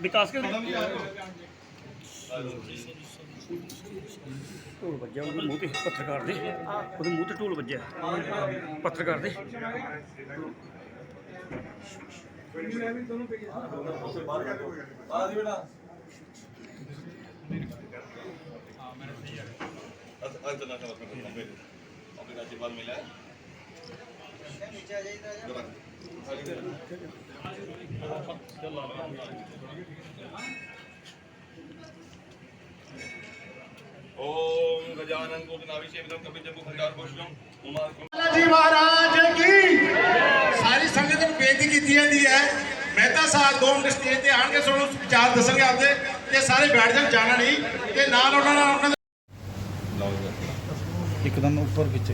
ਵਿਕਾਸ ਕੇ ਢੋਲ ਵੱਜਿਆ ਉਹਦੇ ਮੂੰਹ ਤੇ ਪੱਤਰਕਾਰ ਦੇ। ਉਹਦੇ ਮੂੰਹ ਤੇ ਢੋਲ ਵੱਜਿਆ। ਪੱਤਰਕਾਰ ਦੇ। ओम गजानन गोविंदाभिषेकम कपिजम भंडार पुष्पम उमा ਜੀ ਮਹਾਰਾਜ ਕੀ ਸਾਰੀ ਸੰਗਤ ਨੂੰ ਬੇਨਤੀ ਕੀਤੀ ਜਾਂਦੀ ਹੈ ਮਹਿਤਾ ਸਾਹਿਬ ਦੋ ਮਿੰਟ ਸਟੇਜ ਤੇ ਆਣਗੇ ਤੁਹਾਨੂੰ ਵਿਚਾਰ ਦੱਸਣਗੇ ਆਪਦੇ ਤੇ ਸਾਰੇ ਬੈਠ ਜਾਣ ਜਾਣਾ ਨਹੀਂ ਤੇ ਨਾਲ ਉਹਨਾਂ ਨਾਲ ਉਹਨਾਂ ਦੇ ਇੱਕਦਮ ਉੱਪਰ ਖਿੱਚੇ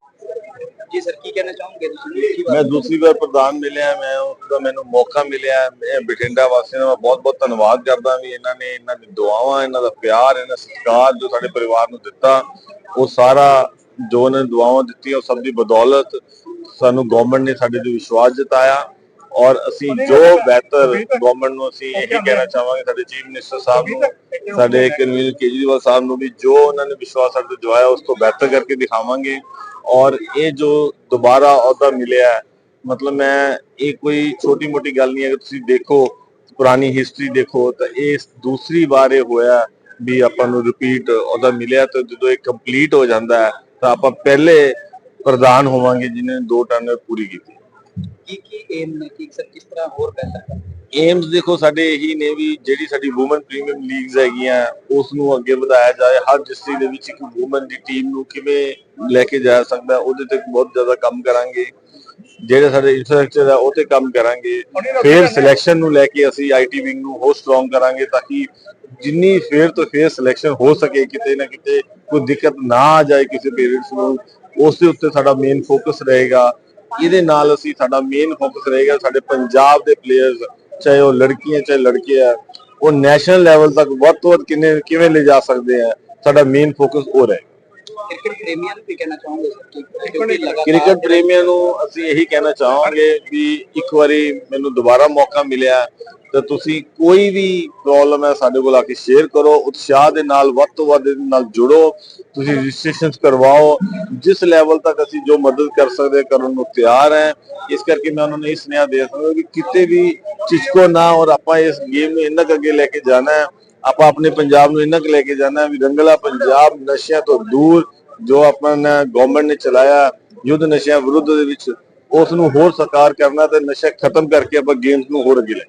ਮੈਂ ਦੂਸਰੀ ਵਾਰ ਪ੍ਰਧਾਨ ਮਿਲਿਆ, ਮੈਂ ਉਸਦਾ ਮੈਨੂੰ ਮੌਕਾ ਮਿਲਿਆ। ਮੈਂ ਬਠਿੰਡਾ ਵਾਸੀਆਂ ਦਾ ਬਹੁਤ ਬਹੁਤ ਧੰਨਵਾਦ ਕਰਦਾ ਵੀ ਇਹਨਾਂ ਨੇ ਇਹਨਾਂ ਦੀ ਦੁਆਵਾਂ, ਇਹਨਾਂ ਦਾ ਪਿਆਰ, ਇਹਨਾਂ ਦਾ ਸਤਿਕਾਰ ਜੋ ਸਾਡੇ ਪਰਿਵਾਰ ਨੂੰ ਦਿੱਤਾ, ਉਹ ਸਾਰਾ ਜੋ ਇਹਨਾਂ ਨੇ ਦੁਆਵਾਂ ਦਿੱਤੀਆਂ, ਉਹ ਸਭ ਦੀ ਬਦੌਲਤ ਸਾਨੂੰ ਗਵਰਨਮੈਂਟ ਨੇ ਸਾਡੇ ਤੇ ਵਿਸ਼ਵਾਸ ਜਤਾਇਆ। ਔਰ ਅਸੀਂ ਜੋ ਬਿਹਤਰ ਗਵਰਨਮੈਂਟ ਨੂੰ ਅਸੀਂ ਇਹੀ ਕਹਿਣਾ ਚਾਹਾਂਗੇ ਸਾਡੇ ਚੀਫ ਮਿਨਿਸਟਰ ਸਾਹਿਬ ਨੂੰ ਸਾਡੇ ਕਨਵੀਨਰ ਕੇਜਰੀਵਾਲ ਸਾਹਿਬ ਨੂੰ ਵੀ ਜੋ ਉਹਨਾਂ ਨੇ ਵਿਸ਼ਵਾਸ ਸਾਡੇ ਤੇ ਦਵਾਇਆ ਉਸ ਤੋਂ ਬਿਹਤਰ ਕਰਕੇ ਦਿਖਾਵਾਂਗੇ। ਔਰ ਇਹ ਜੋ ਦੁਬਾਰਾ ਅਹੁਦਾ ਮਿਲਿਆ ਮਤਲਬ ਮੈਂ ਇਹ ਕੋਈ ਛੋਟੀ ਮੋਟੀ ਗੱਲ ਨਹੀਂ ਹੈ ਕਿ ਤੁਸੀਂ ਦੇਖੋ ਪੁਰਾਣੀ ਹਿਸਟਰੀ ਦੇਖੋ ਤਾਂ ਇਹ ਦੂਸਰੀ ਵਾਰ ਇਹ ਹੋਇਆ ਵੀ ਆਪਾਂ ਨੂੰ ਰਿਪੀਟ ਅਹੁਦਾ ਮਿਲਿਆ ਤਾਂ ਜਦੋਂ ਇਹ ਕੰਪਲੀਟ ਹੋ ਜਾਂਦਾ ਹੈ ਤਾਂ ਆਪਾਂ ਪਹਿਲੇ ਪ੍ਰਧਾਨ ਹੋਵਾਂਗੇ ਜਿਨ੍ਹਾਂ ਨੇ ਦੋ ਟਰਮ ਪੂਰੀ ਕੀਤੀ। ਕੀ ਕੀ ਏਮ ਨੇ? ਕੀ ਸਰ ਕਿਸ ਤਰ੍ਹਾਂ ਹੋਰ ਬਿਹਤਰ ਕਰਨਾ? ਏਮਸ ਦੇਖੋ ਸਾਡੇ ਇਹੀ ਨੇ ਵੀ ਜਿਹੜੀ ਸਾਡੀ ਔਮਨ ਪ੍ਰੀਮੀਅਮ ਲੀਗਸ ਹੈਗੀਆਂ ਉਸ ਨੂੰ ਅੱਗੇ ਵਧਾਇਆ ਜਾਏ। ਹਰ ਡਿਸਟ੍ਰਿਕਟ ਦੇ ਵਿੱਚ ਇੱਕ ਔਮਨ ਦੀ ਟੀਮ ਨੂੰ ਕਿਵੇਂ ਲੈ ਕੇ ਜਾ ਸਕਦਾ ਉਹਦੇ ਤੇ ਬਹੁਤ ਜ਼ਿਆਦਾ ਕੰਮ ਕਰਾਂਗੇ। ਜਿਹੜੇ ਸਾਡੇ ਇਨਫਰਾਸਟ੍ਰਕਚਰ ਹੈ ਉਹ ਤੇ ਕੰਮ ਕਰਾਂਗੇ। ਫੇਰ ਸਿਲੈਕਸ਼ਨ ਨੂੰ ਲੈ ਕੇ ਅਸੀਂ ਆਈਟੀ ਵਿੰਗ ਨੂੰ ਹੋਰ ਸਟਰੋਂਗ ਕਰਾਂਗੇ ਤਾਂ ਕਿ ਜਿੰਨੀ ਫੇਰ ਤੋਂ ਫੇਰ ਸਿਲੈਕਸ਼ਨ ਹੋ ਸਕੇ ਕਿਤੇ ਨਾ ਕਿਤੇ ਕੋਈ ਦਿੱਕਤ ਨਾ ਆ ਜਾਏ ਕਿਸੇ ਪੇਰੈਂਟਸ ਨੂੰ। ਉਸ ਦੇ ਉੱਤੇ ਸਾਡਾ ਮੇਨ ਫੋਕਸ ਰਹੇਗਾ। ਇਹਦੇ ਨਾਲ ਅਸੀਂ ਸਾਡਾ ਮੇਨ ਫੋਕਸ ਰਹੇਗਾ ਸਾਡੇ ਪੰਜਾਬ ਦੇ ਪਲੇਅਰਸ ਚਾਹੇ ਉਹ ਲੜਕੀਆਂ, ਚਾਹੇ ਲੜਕੇ ਆ, ਉਹ ਨੈਸ਼ਨਲ ਲੈਵਲ ਤੱਕ ਵੱਧ ਤੋਂ ਵੱਧ ਕਿੰਨੇ ਕਿਵੇਂ ਲੈ ਜਾ ਸਕਦੇ ਆ, ਸਾਡਾ ਮੇਨ ਫੋਕਸ ਉਹ ਰਹੇ ਕ੍ਰਿਕਟ ਪ੍ਰੇਮੀਆਂ ਨੂੰ ਕੀ ਕਹਿਣਾ ਚਾਹੋਗੇ? ਸਰ ਕਿ ਕਿਉਂਕਿ ਲਗਾਤਾਰ ਕ੍ਰਿਕਟ ਪ੍ਰੇਮੀਆਂ ਨੂੰ ਅਸੀਂ ਇਹੀ ਕਹਿਣਾ ਚਾਹਾਂਗੇ ਵੀ ਇੱਕ ਵਾਰੀ ਮੈਨੂੰ ਦੁਬਾਰਾ ਮੌਕਾ ਮਿਲਿਆ ਤਾਂ ਤੁਸੀਂ ਕੋਈ ਵੀ ਪ੍ਰੋਬਲਮ ਹੈ ਸਾਡੇ ਕੋਲ ਆ ਕੇ ਸ਼ੇਅਰ ਕਰੋ ਉਤਸ਼ਾਹ ਦੇ ਨਾਲ ਵੱਧ ਤੋਂ ਵੱਧ ਨਾਲ ਜੁੜੋ ਤੁਸੀਂ ਰਜਿਸਟ੍ਰੇਸ਼ਨਸ ਕਰਵਾਓ ਜਿਸ ਲੈਵਲ ਤੱਕ ਅਸੀਂ ਜੋ ਮਦਦ ਕਰ ਸਕਦੇ ਕਰਨ ਨੂੰ ਤਿਆਰ ਹੈ ਇਸ ਕਰਕੇ ਮੈਂ ਉਹਨਾਂ ਨੂੰ ਇਹ ਸੁਨੇਹਾ ਦੇ ਸਕਦਾ ਕਿ ਕਿਤੇ ਵੀ ਝਿਜਕੋ ਨਾ ਔਰ ਆਪਾਂ ਇਸ ਗੇਮ ਨੂੰ ਇੰਨਾ ਕੁ ਅੱਗੇ ਲੈ ਕੇ ਜਾਣਾ ਹੈ ਆਪਾਂ ਆਪਣੇ ਪੰਜਾਬ ਨੂੰ ਇੰਨਾ ਕੁ ਲੈ ਕੇ ਜਾਣਾ ਵੀ ਰੰਗਲਾ ਪੰਜਾਬ ਨਸ਼ਿਆਂ ਤੋਂ ਦੂਰ ਜੋ ਆਪਣਾ ਗਵਰਨਮੈਂਟ ਨੇ ਚਲਾਇਆ, ਯੁੱਧ ਨਸ਼ਿਆਂ ਵਿਰੁੱਧ ਦੇ ਵਿੱਚ ਉਸ ਨੂੰ ਹੋਰ ਸਾਕਾਰ ਕਰਨਾ ਤੇ ਨਸ਼ਾ ਖਤਮ ਕਰਕੇ ਆਪਾਂ ਗੇਮਸ ਨੂੰ ਹੋਰ ਅੱਗੇ ਲੈ